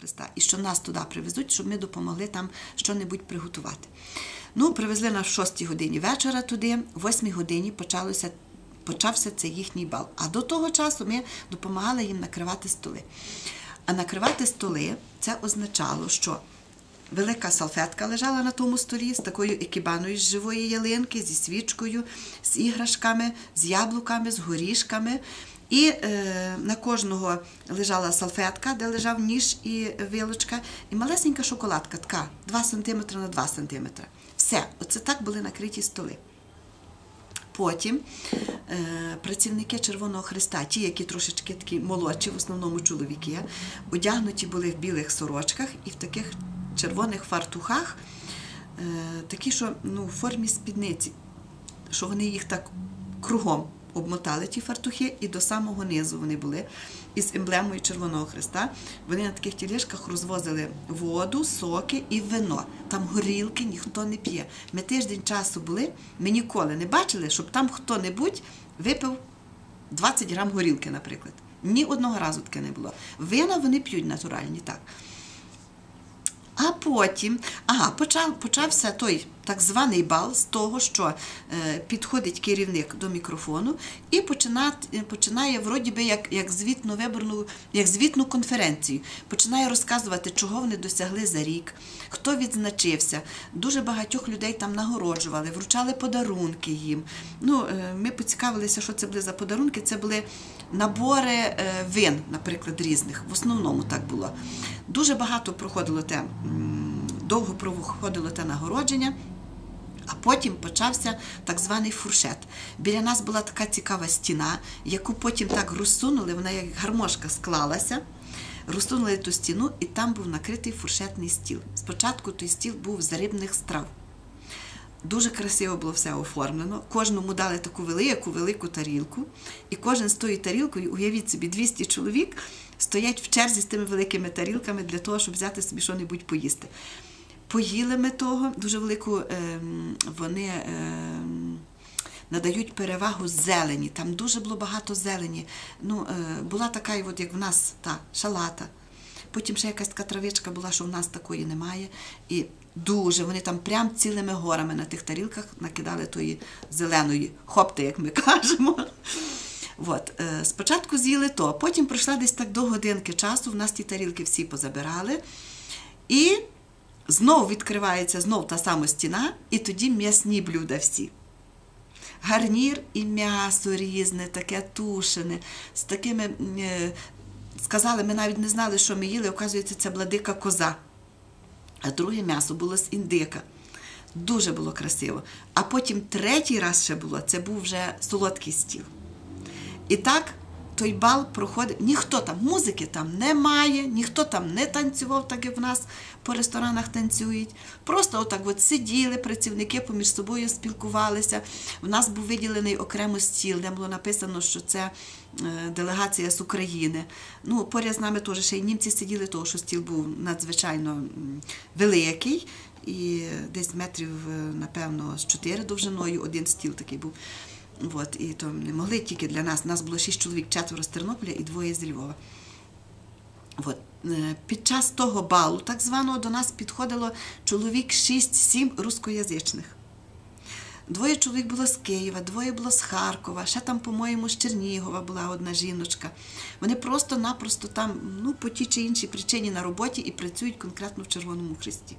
Христа, і що нас туди привезуть, щоб ми допомогли там щось приготувати. Ну, привезли нас в 6 годині вечора туди, в 8 годині почалося, почався цей їхній бал. А до того часу ми допомагали їм накривати столи. А накривати столи це означало, що велика салфетка лежала на тому столі з такою екібаною з живої ялинки, зі свічкою, з іграшками, з яблуками, з горішками. І е, на кожного лежала салфетка, де лежав ніж і вилочка, і малесенька шоколадка, така 2 см на 2 см. Все, оце так були накриті столи. Потім е, працівники Червоного Христа, ті, які трошечки такі молодші, в основному чоловіки, одягнуті були в білих сорочках і в таких червоних фартухах, е, такі, що ну, в формі спідниці, що вони їх так кругом обмотали, ті фартухи, і до самого низу вони були із емблемою Червоного Христа. Вони на таких тілешках розвозили воду, соки і вино. Там горілки ніхто не п'є. Ми тиждень часу були, ми ніколи не бачили, щоб там хто-небудь випив 20 грам горілки, наприклад. Ні одного разу таке не було. Вина вони п'ють натуральні, так. А потім, ага, почав, почався той так званий бал з того, що е, підходить керівник до мікрофону і починає, починає вроді би, як, як звітну виборну, як звітну конференцію. Починає розказувати, чого вони досягли за рік, хто відзначився. Дуже багатьох людей там нагороджували, вручали подарунки їм. Ну, е, ми поцікавилися, що це були за подарунки. Це були набори е, вин, наприклад, різних. В основному так було. Дуже багато проходило те, довго проходило те нагородження. А потім почався так званий фуршет. Біля нас була така цікава стіна, яку потім так розсунули, вона як гармошка склалася. Розсунули ту стіну, і там був накритий фуршетний стіл. Спочатку той стіл був з рибних страв. Дуже красиво було все оформлено. Кожному дали таку велику, велику тарілку. І кожен з тою тарілкою, уявіть собі, 200 чоловік стоять в черзі з тими великими тарілками для того, щоб взяти собі щось поїсти. Поїли ми того, дуже велику ем, вони ем, надають перевагу зелені. Там дуже було багато зелені. Ну, е, була така, як в нас, та шалата. Потім ще якась така травичка була, що в нас такої немає. І дуже вони там прям цілими горами на тих тарілках накидали тої зеленої хопти, як ми кажемо. От, е, спочатку з'їли то, потім пройшла десь так до годинки часу, в нас ті тарілки всі позабирали. І знову відкривається знов та сама стіна, і тоді м'ясні блюда всі. Гарнір і м'ясо різне, таке тушене, з такими. е, Сказали, ми навіть не знали, що ми їли. Оказується, це була дика коза. А друге м'ясо було з індика. Дуже було красиво. А потім третій раз ще було, це був вже солодкий стіл. І так той бал проходить. Ніхто там, музики там немає, ніхто там не танцював, так як в нас по ресторанах танцюють. Просто отак от сиділи, працівники поміж собою спілкувалися. В нас був виділений окремо стіл, де було написано, що це е, делегація з України. Ну, поряд з нами теж ще й німці сиділи, тому що стіл був надзвичайно великий. І десь метрів, е, напевно, з 4 довжиною один стіл такий був. От, і то не могли тільки для нас. Нас було шість чоловік, четверо з Тернополя і двоє з Львова. От. е, Під час того балу, так званого, до нас підходило чоловік 6-7 рускоязичних. Двоє чоловік було з Києва, двоє було з Харкова, ще там, по-моєму, з Чернігова була одна жіночка. Вони просто-напросто там, ну, по тій чи іншій причині на роботі і працюють конкретно в Червоному Христі.